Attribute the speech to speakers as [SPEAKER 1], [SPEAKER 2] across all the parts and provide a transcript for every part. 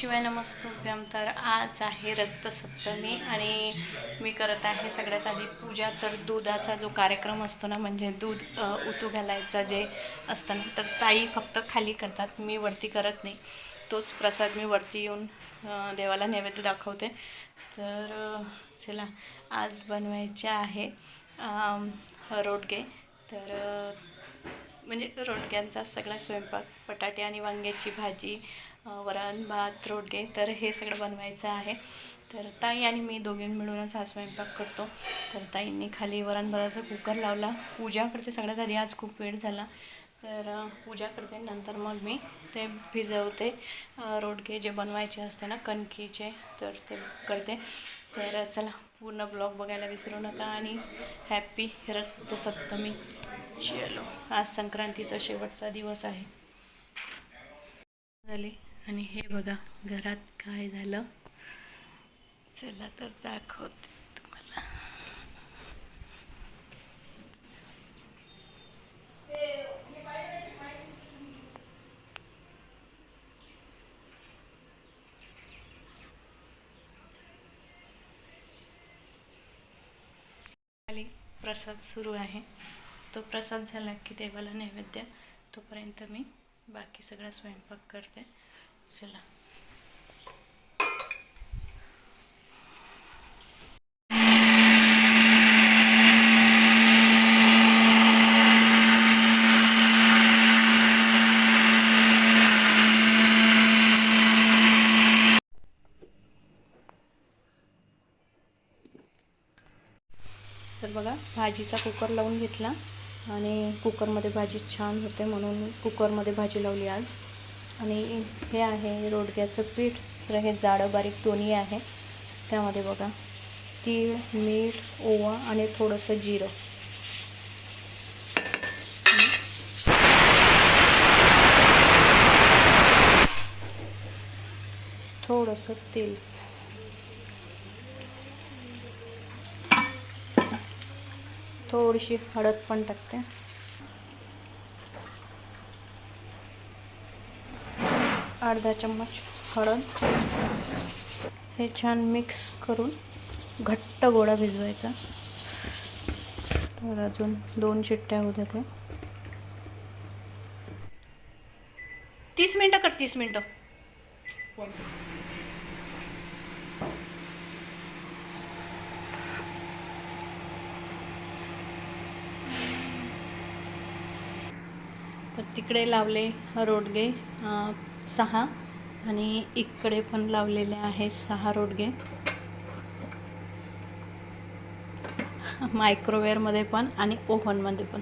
[SPEAKER 1] शिवाय नमस्तुभ्यम तर आज आहे रक्तसप्तमी आणि मी करत आहे सगळ्यात आधी पूजा. तर दुधाचा जो कार्यक्रम असतो ना म्हणजे दूध उतू घालायचा जे असतं ना तर ताई फक्त खाली करतात मी वरती करत नाही. तोच प्रसाद मी वरती येऊन देवाला नैवेद्य दाखवते. तर चला आज बनवायचे आहे रोडगे. तर म्हणजे रोडग्यांचा सगळा स्वयंपाक बटाटे आणि वांग्याची भाजी वरण भात रोडगे तर हे सगळं बनवायचं आहे. तर ताई आणि मी दोघे मिळूनच हा स्वयंपाक करतो. तर ताईंनी खाली वरण भाताचा कुकर लावला. पूजा करते सगळ्यात आधी आज खूप वेळ झाला. तर पूजा करते नंतर मग मी ते भिजवते. रोडगे जे बनवायचे असते ना कणकीचे तर ते करते. तर चला पूर्ण ब्लॉग बघायला विसरू नका आणि हॅपी रक्तसप्तमी. चलो आज संक्रांतीचा शेवटचा दिवस आहे. झाली. आणि हे बघा घरात काय झालं? चला तर दाखवते तुम्हाला. खाली प्रसाद सुरू आहे. तो प्रसाद झाला की देवाला नैवेद्य. तोपर्यंत मी बाकी सगळा स्वयंपाक करते. चला. तर बघा भाजीचा कुकर लावून घेतला आणि कुकरमध्ये भाजी छान होते म्हणून कुकरमध्ये भाजी लावली आज. आणि हे आहे रोडग्याचं पीठ. तर हे जाडं बारीक दोन्ही आहे. त्यामध्ये बघा तीळ मीठ ओवा आणि थोडंसं जिरं. थोडंसं तेल. थोडीशी हळद पण टाकते. अर्धा चम्मच हळद. हे छान मिक्स करून घट्ट गोळा भिजवायचा. तर अजून दोन चिट्ट्या होत्या ते तीस मिनटं कर तीस मिनटं. तर तिकडे लावले रोडगे सहा. आणि इकडे पण लावलेले आहे सहा रोडगे. मायक्रोवेअरमध्ये पण आणि ओव्हनमध्ये पण.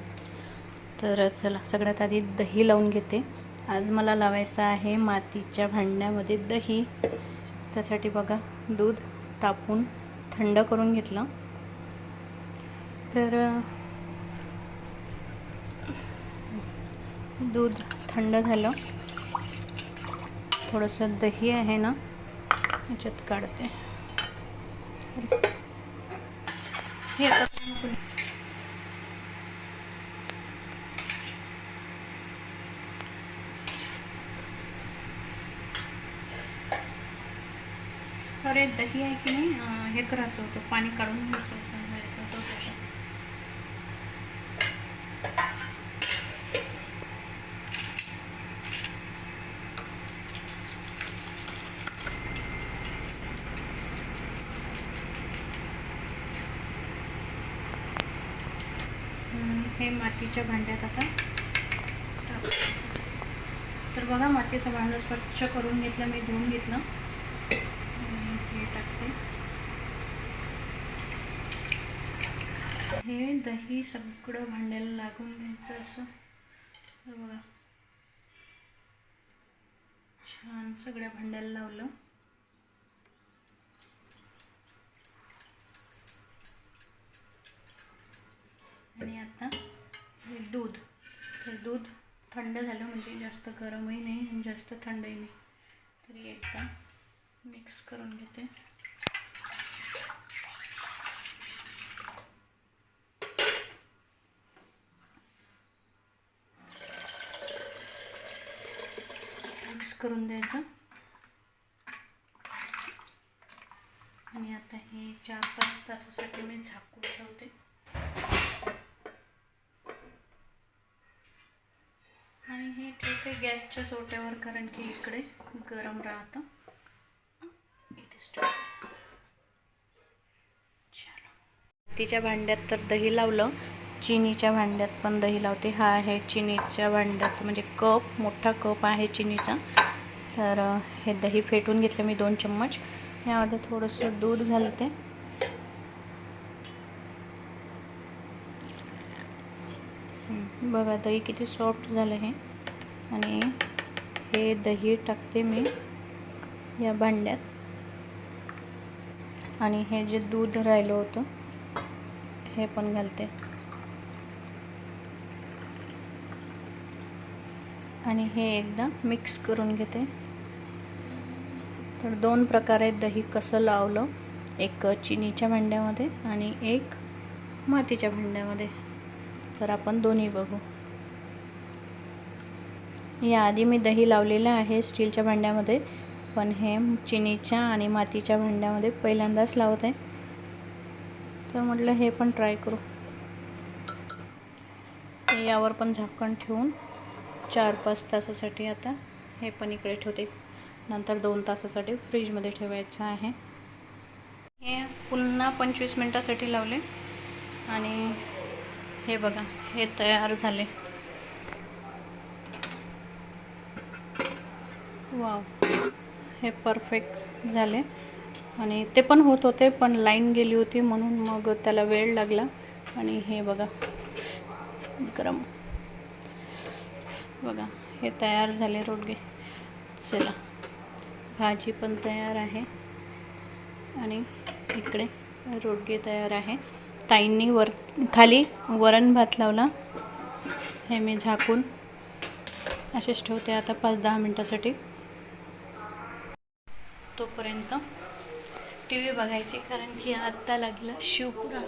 [SPEAKER 1] तर चला सगळ्यात आधी दही लावून घेते. आज मला लावायचं आहे मातीच्या भांड्यामध्ये दही. त्यासाठी बघा दूध तापून थंड करून घेतलं. तर दूध थंड झालं. थोडंसं दही आहे ना याच्यात काढते हे अरे दही आहे की नाही हे करायचं होतं पाणी काढून घ्यायचं होतं. हे मातीच्या भांड्यात आता टाकू. तर बघा मातीचं भांडं स्वच्छ करून घेतलं मी धुवून घेतलं. हे टाकते. हे दही सगळं भांड्याला लागून घ्यायचं असं. तर बघा छान सगळ्या भांड्याला लावलं आणि आता हे दूध तर दूध थंड झालं म्हणजे जास्त गरमही नाही आणि जास्त थंडही नाही. तरी एकदा मिक्स करून घेते. मिक्स करून द्यायचं. आणि आता हे चार पाच तासासाठी मी झाकून ठेवते आणि हे गॅसच्या सोट्यावर कारण की इकडे गरम राहतं. तिच्या भांड्यात तर दही लावलं. चिनीच्या भांड्यात पण दही लावते. हा आहे चिनीच्या भांड्याचं म्हणजे कप मोठा कप आहे चिनीचा. तर हे दही फेटून घेतलं मी दोन चम्मच. यामध्ये थोडंसं दूध घालते. बघा दही किती सॉफ्ट झालं आहे आणि हे दही टाकते मी या भांड्यात. आणि हे जे दूध राहिलं होतं हे पण घालते. आणि हे एकदा मिक्स करून घेते. तर दोन प्रकारे दही कसं लावलं एक चिनीच्या भांड्यामध्ये आणि एक मातीच्या भांड्यामध्ये. तर आपण दोन्ही बघू. याआधी मी दही लावलेलं आहे स्टीलच्या भांड्यामध्ये. पण हे चिनीच्या आणि मातीच्या भांड्यामध्ये पहिल्यांदाच लावत आहे. तर म्हटलं हे पण ट्राय करू. यावर पण झाकण ठेवून चार पाच तासासाठी आता हे पण इकडे ठेवते. नंतर दोन तासासाठी फ्रीजमध्ये ठेवायचं आहे. हे पुन्हा पंचवीस मिनटासाठी लावले आणि हे बघा हे तयार झाले. वाव. हे परफेक्ट झाले. आणि ते पण होत होते पण लाईन गेली होती म्हणून मग त्याला वेळ लागला. आणि हे बघा गरम. बघा हे तयार झाले रोडगे. चला भाजी पण तयार आहे. आणि इकडे रोडगे तयार आहे. ताईंनी वर खाली वरण भात लावला. हे मी झाकून असेच ठेवते आता पाच दहा मिनटासाठी. तोपर्यंत टी व्ही बघायची कारण की आत्ता लागलं शिवपुरा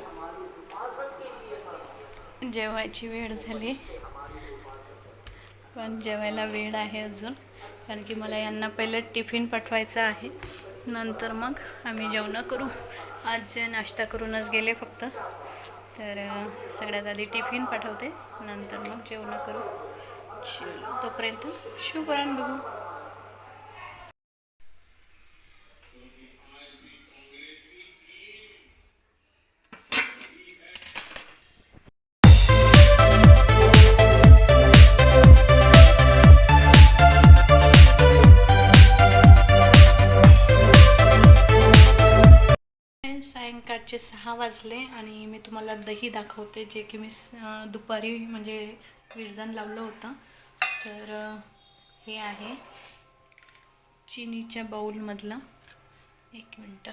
[SPEAKER 1] जेवायची वेळ झाली. पण जेवायला वेळ आहे अजून कारण की मला यांना पहिले टिफिन पाठवायचा आहे. नंतर मग आम्ही जेवणं करू. आज नाश्ता करूनच गेले फक्त. तर सगळ्यात आधी टिफिन पाठवते. नंतर मग जेवणं करू. चलो, तोपर्यंत शिवपुराण बघू. वाजले आणि मी तुम्हाला दही दाखवते जे की मी स- दुपारी म्हणजे विरजण लावलं होतं. तर हे आहे चिनीच्या बाऊलमधलं. एक मिनटं.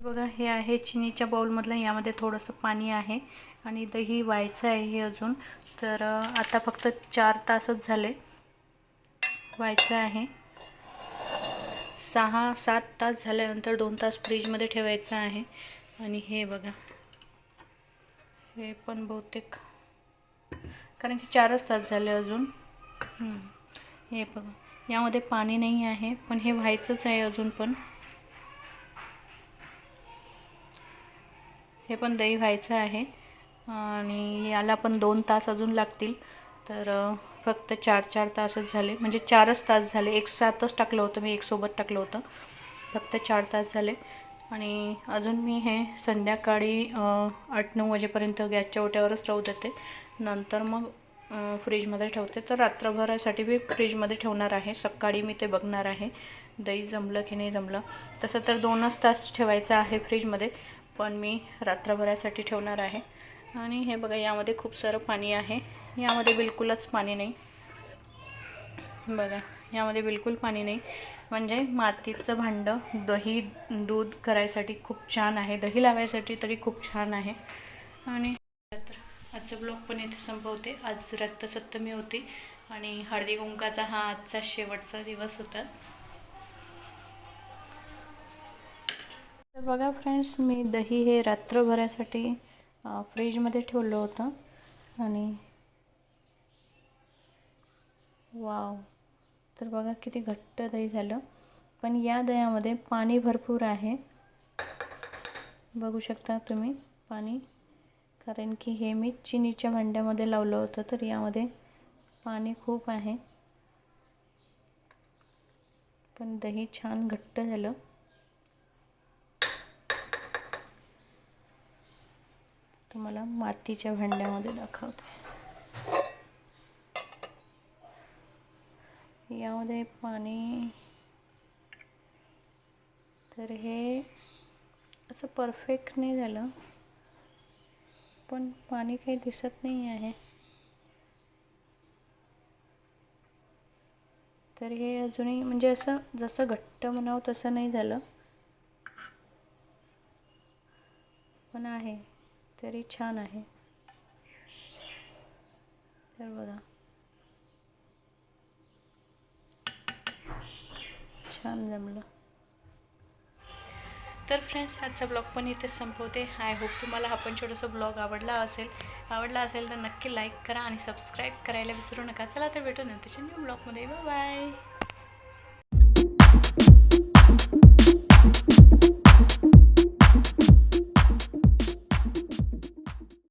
[SPEAKER 1] बघा हे आहे चिनीच्या बाऊलमधलं. यामध्ये थोडंसं पाणी आहे आणि दही व्हायचं आहे हे अजून. तर आता फक्त चार तासच झाले. व्हायचं आहे. सहा सात तास झाल्यानंतर दोन तास फ्रीजमध्ये ठेवायचं आहे. आणि हे बघा. हे पण बहुतेक कारण की चारच तास झाले अजून. हे बघा. यामध्ये पाणी नाही आहे पण हे व्हायचंच आहे अजून पण. हे पण दही व्हायचं आहे. आणि याला पण दोन तास अजून लागतील. तर फक्त चार चार तासच झाले. म्हणजे चारच तास झाले. एक सातच टाकलं होतं मी एक सोबत टाकलं होतं. फक्त चार तास झाले. आणि अजून मी हे संध्याकाळी आठ नऊ वाजेपर्यंत गॅसच्या ओट्यावरच राहू देते. नंतर मग फ्रीजमध्ये ठेवते. तर रात्रभरासाठी मी फ्रीजमध्ये ठेवणार आहे. सकाळी मी ते बघणार आहे. दही जमलं की नाही जमलं. तसं तर दोनच तास ठेवायचं आहे फ्रीजमध्ये. पण मी रात्रभरासाठी ठेवणार आहे. आणि हे बघा यामध्ये खूप सारं पाणी आहे. यामध्ये बिलकुलच पाणी नाही. बघा यामध्ये बिलकुल पाणी नाही. म्हणजे मातीचं भांडं दही दूध करायसाठी खूप छान आहे. दही लावायसाठी तरी खूप छान आहे. आणि तर आजचा ब्लॉग पण इथे संपवते. आज रक्तसप्तमी होती आणि हळदी कुंकाचा हा आजचा शेवटचा दिवस होता. तर बघा फ्रेंड्स मी दही हे रात्रभरासाठी फ्रीजमध्ये ठेवलं होतं आणि वाव. तर बघा किती घट्ट दही झालं. पण या दह्यामध्ये पाणी भरपूर आहे. बघू शकता तुम्ही पाणी. कारण की हे मी चिनीच्या भांड्यामध्ये लावलं होतं तर यामध्ये पाणी खूप आहे. पण दही छान घट्ट झालं. तुम्हाला मातीच्या भांड्यामध्ये दाखवते. यामध्ये पाणी. तर हे असं परफेक्ट नाही झालं. पण पाणी काही दिसत नाही आहे. तर हे अजूनही म्हणजे असं जसं घट्ट म्हणावं तसं नाही झालं. पण आहे. तरी छान आहे. तर बघा. छान जमलं. तर फ्रेंड्स आजचा ब्लॉग पण इथे संपवते. आय होप तुम्हाला हा पण छोटासा ब्लॉग आवडला असेल. आवडला असेल तर नक्की लाईक करा आणि सबस्क्राईब करायला विसरू नका. चला तर भेटू नंतरच्या न्यू ब्लॉगमध्ये बाय बाय